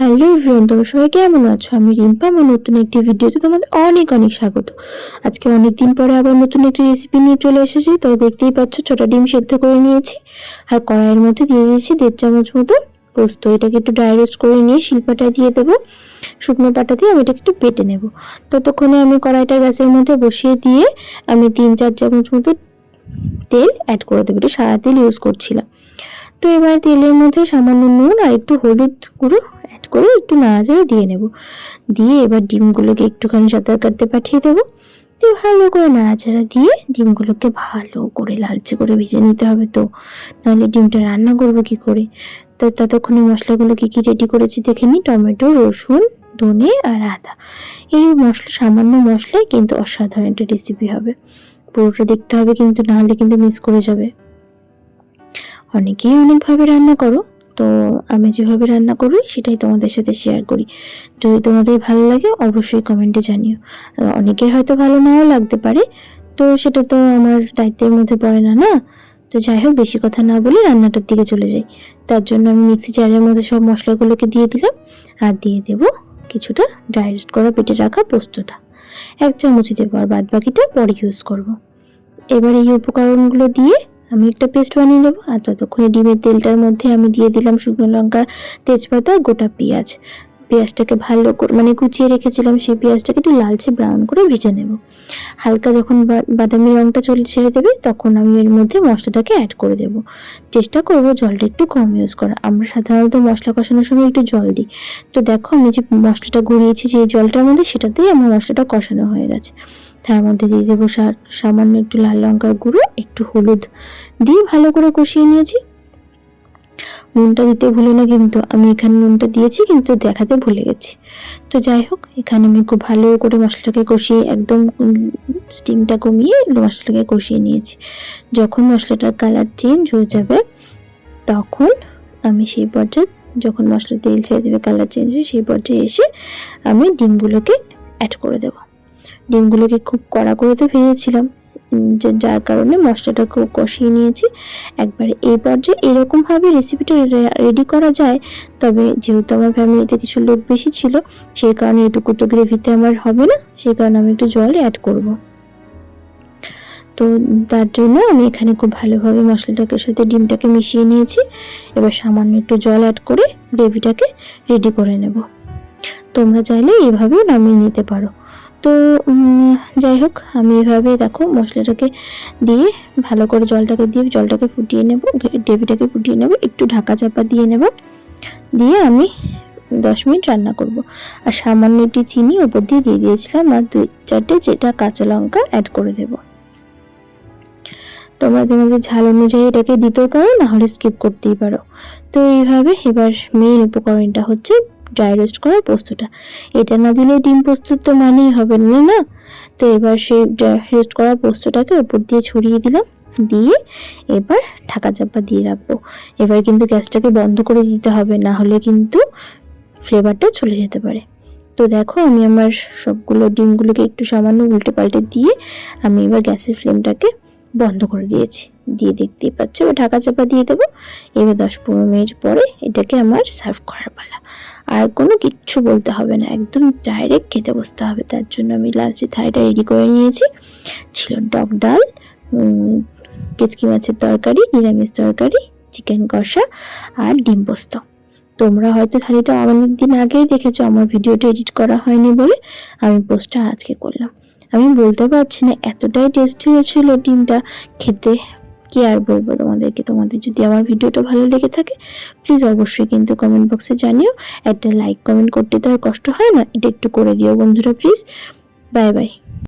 Hello everyone, তোমরা সবাই কেমন আছো? আমি রিম্পা, আমার নতুন একটি ভিডিওতে তোমাদের অনেক অনেক স্বাগত। আজকে অনেক দিন পরে আবার নতুন একটি রেসিপি নিয়ে চলে এসেছি, তো দেখতেই পাচ্ছ ছোটা ডিম সেদ্ধ করে নিয়েছি। আর কড়াইয়ের মধ্যে দিয়ে দিয়েছি দেড় চামচ মতো পোস্ত, এটাকে একটু ড্রাই রোস্ট করে নিয়ে শিল্পাটায় দিয়ে দেবো। শুকনো পাটা দিয়ে আমি এটাকে একটু বেটে নেব। ততক্ষণে আমি কড়াইটা গ্যাসের মধ্যে বসিয়ে দিয়ে আমি তিন চার চামচ মতো তেল অ্যাড করে দেবো। একটু সাদা তেল ইউজ করছিলাম। তো এবার তেলের মধ্যে সামান্য নুন আর একটু হলুদ গুঁড়ো করে একটু নাড়াচাড়া দিয়ে নেব। দিয়ে এবার ডিমগুলোকে একটুখানি সাঁতার কাটতে পাঠিয়ে দেবো। দিয়ে ভালো করে নাড়াচাড়া দিয়ে ডিমগুলোকে ভালো করে লালচে করে ভেজে নিতে হবে তো। নাহলে ডিমটা রান্না করব কি করে? তো ততক্ষণে মশলাগুলো কী কী রেডি করেছি দেখে নিই টমেটো, রসুন, ধনে আর আদা। এই মশলা সামান্য মশলায় কিন্তু অসাধারণ একটা রেসিপি হবে। পুরোটা দেখতে হবে কিন্তু, নাহলে কিন্তু মিস করে যাবে। অনেকেই অনেকভাবে রান্না করো। তো আমি যেভাবে রান্না করি, সেটাই তোমাদের সাথে শেয়ার করি। যদি তোমাদের ভালো লাগে, অবশ্যই কমেন্টে জানিও। অনেকের হয়তো ভালো নাও লাগতে পারে, তো সেটা তো আমার দায়িত্বের মধ্যে পড়ে না না? তো যাই হোক, বেশি কথা না বলে রান্নাটার দিকে চলে যাই। তার জন্য আমি মিক্সি জারের মধ্যে সব মশলাগুলোকে দিয়ে দিলাম আর দিয়ে দেব কিছুটা ড্রাই করা পেটে রাখা পোস্তটা। এক চামচই দেবো আর বাদ বাকিটা পরে ইউজ করব। এবার এই উপকরণগুলো দিয়ে আমি একটা পেস্ট বানিয়ে নেব, আর ততক্ষণে ডিমের তেলটার মধ্যে আমি দিয়ে দিলাম শুকনো লঙ্কা, তেজপাতা গোটা পেঁয়াজ। পেঁয়াজটাকে ভালো করে মানে কুচিয়ে রেখেছিলাম, সেই পেঁয়াজটাকে একটু লালচে ব্রাউন করে ভেজে নেব। হালকা যখন বাদামি রঙটা চলে, ছেড়ে দেবে, তখন আমি এর মধ্যে মশলাটাকে অ্যাড করে দেব। চেষ্টা করব জলটা একটু কম ইউজ করা আমরা সাধারণত মশলা কষানোর সময় একটু জল দিই। তো দেখো, আমি যে মশলাটা গড়িয়েছি, যে জলটার মধ্যে সেটাতেই আমার মশলাটা কষানো হয়ে গেছে। তার মধ্যে দিয়ে দেবো সামান্য একটু লাল লঙ্কার গুঁড়ো, একটু হলুদ দিয়ে ভালো করে কষিয়ে নিয়েছি। নুনটা দিতে ভুলে না কিন্তু আমি এখানে নুনটা দিয়েছি কিন্তু দেখাতে ভুলে গেছি। তো যাই হোক, এখানে আমি খুব ভালো করে মশলাটাকে কষিয়ে একদম স্টিমটা কমিয়ে মশলাটাকে কষিয়ে নিয়েছি। যখন মশলাটার কালার চেঞ্জ হয়ে যাবে, তখন আমি সেই পর্যায়ে যখন মশলা তেল ছেড়ে দেবে কালার চেঞ্জ হয়ে সেই পর্যায়ে এসে আমি ডিমগুলোকে অ্যাড করে দেবো। ডিমগুলোকে খুব কড়া করে তো ভেজেছিলাম যার কারণে মশলাটা কষিয়ে নিয়েছি। একবারে এই পর্যায়ে এরকমভাবে রেসিপিটা রেডি করা যায়, তবে যেহেতু আমার ফ্যামিলিতে কিছু লোক বেশি ছিল, সেই কারণে এটুকু তো গ্রেভিতে আমার হবে না, সেই কারণে আমি একটু জল অ্যাড করব। তো তার জন্য আমি এখানে খুব ভালোভাবে মশলাটাকে সাথে ডিমটাকে মিশিয়ে নিয়েছি। এবার সামান্য একটু জল অ্যাড করে গ্রেভিটাকে রেডি করে নেব। তোমরা চাইলে এইভাবেও নামিয়ে নিতে পারো। তো যাই হোক, আমি এভাবে দেখো মশলাটাকে দিয়ে ভালো করে জলটাকে দিয়ে জলটাকে ফুটিয়ে নেব, গ্রেভিটাকে ফুটিয়ে নেব, একটু ঢাকা চাপা দিয়ে নেব, দিয়ে আমি দশ মিনিট রান্না করব। আর সামান্য একটি চিনি ওপর দিয়ে দিয়ে দিয়েছিলাম, আর দুই চারটে যেটা কাঁচা লঙ্কা অ্যাড করে দেব। তোমরা তোমাদের ঝাল অনুযায়ী এটাকে দিতেও পারো, না হলে স্কিপ করতেই পারো। তো এইভাবে এবার মেইন উপকরণটা হচ্ছে ড্রাই রোস্ট করা পোস্তটা। এটা না দিলে ডিম প্রস্তুত তো মানেই হবে না না? তো এবার সেই ড্রাই রোস্ট করা পোস্তটাকে ওপর দিয়ে ছড়িয়ে দিলাম। দিয়ে এবার ঢাকা চাপা দিয়ে রাখব। এবার কিন্তু গ্যাসটাকে বন্ধ করে দিতে হবে, না হলে কিন্তু ফ্লেভারটা চলে যেতে পারে। তো দেখো, আমি আমার সবগুলো ডিমগুলোকে একটু সামান্য উল্টে পাল্টে দিয়ে আমি এবার গ্যাসের ফ্লেমটাকে বন্ধ করে দিয়েছি। দিয়ে দেখতেই পাচ্ছ, এবার ঢাকা চাপা দিয়ে দেবো। এবার দশ পনেরো মিনিট পরে এটাকে আমার সার্ভ করার পালা। আর কোনো কিচ্ছু বলতে হবে না, একদম ডাইরেক্ট খেতে বসতে হবে। তার জন্য আমি লালচে থালিটা রেডি করে নিয়েছি। ছিল টক ডাল কেচকি মাছের তরকারি, নিরামিষ তরকারি চিকেন কষা আর ডিম পোস্ত। তোমরা হয়তো থালিটা অনেক দিন আগেই দেখেছ, আমার ভিডিওটা এডিট করা হয়নি বলে আমি পোস্টটা আজকে করলাম। আমি বলতে পারছি না এতটাই টেস্টি হয়েছিল ডিমটা, খেতে কি আর বলব তোমাদেরকে? তোমাদের যদি আমার ভিডিওটা ভালো লেগে থাকে প্লিজ অবশ্যই কিন্তু কমেন্ট বক্সে জানিও। একটা লাইক কমেন্ট করতে তো আর কষ্ট হয় না, এটা একটু করে দিও বন্ধুরা প্লিজ বাই বাই